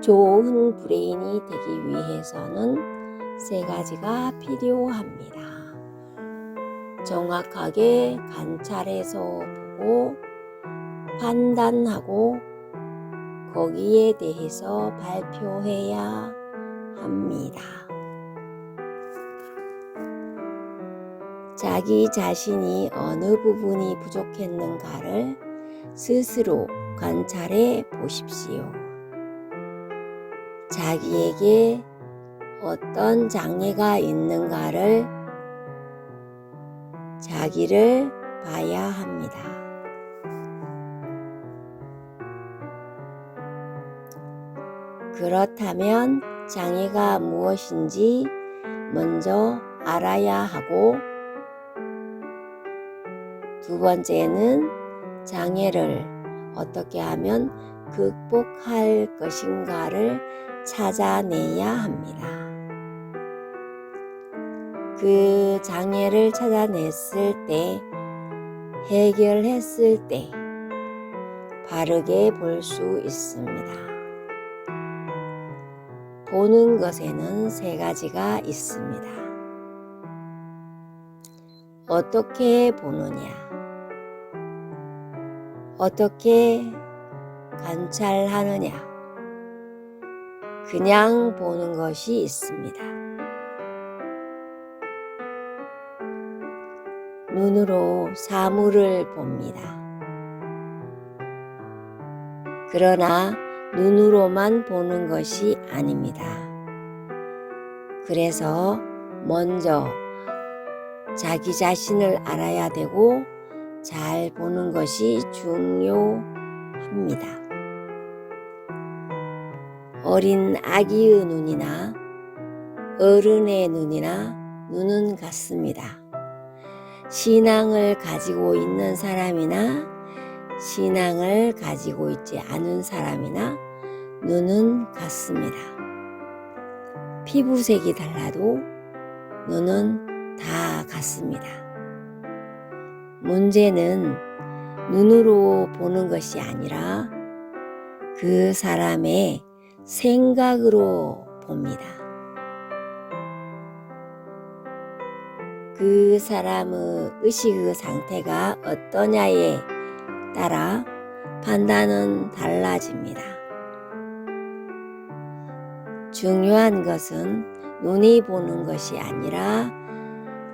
좋은 브레인이 되기 위해서는 세 가지가 필요합니다. 정확하게 관찰해서 보고 판단하고 거기에 대해서 발표해야 합니다. 자기 자신이 어느 부분이 부족했는가를 스스로 관찰해 보십시오. 자기에게 어떤 장애가 있는가를 자기를 봐야 합니다. 그렇다면 장애가 무엇인지 먼저 알아야 하고 두 번째는 장애를 어떻게 하면 극복할 것인가를 찾아내야 합니다. 그 장애를 찾아냈을 때, 해결했을 때, 바르게 볼 수 있습니다. 보는 것에는 세 가지가 있습니다. 어떻게 보느냐? 어떻게 관찰하느냐? 그냥 보는 것이 있습니다. 눈으로 사물을 봅니다. 그러나 눈으로만 보는 것이 아닙니다. 그래서 먼저 자기 자신을 알아야 되고 잘 보는 것이 중요합니다. 어린 아기의 눈이나 어른의 눈이나 눈은 같습니다. 신앙을 가지고 있는 사람이나 신앙을 가지고 있지 않은 사람이나 눈은 같습니다. 피부색이 달라도 눈은 다 같습니다. 문제는 눈으로 보는 것이 아니라 그 사람의 생각으로 봅니다. 그 사람의 의식의 상태가 어떠냐에 따라 판단은 달라집니다. 중요한 것은 눈이 보는 것이 아니라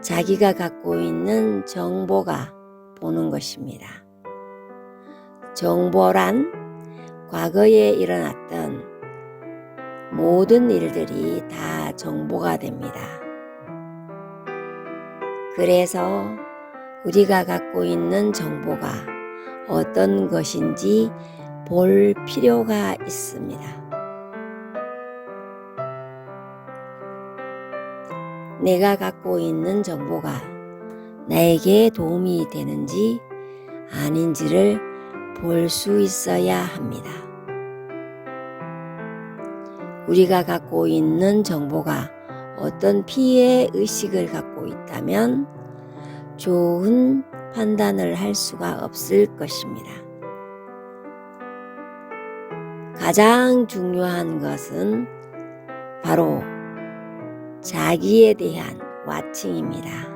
자기가 갖고 있는 정보가 보는 것입니다. 정보란 과거에 일어났던 모든 일들이 다 정보가 됩니다. 그래서 우리가 갖고 있는 정보가 어떤 것인지 볼 필요가 있습니다. 내가 갖고 있는 정보가 나에게 도움이 되는지 아닌지를 볼 수 있어야 합니다. 우리가 갖고 있는 정보가 어떤 피해 의식을 갖고 있다면 좋은 판단을 할 수가 없을 것입니다. 가장 중요한 것은 바로 자기에 대한 와칭입니다.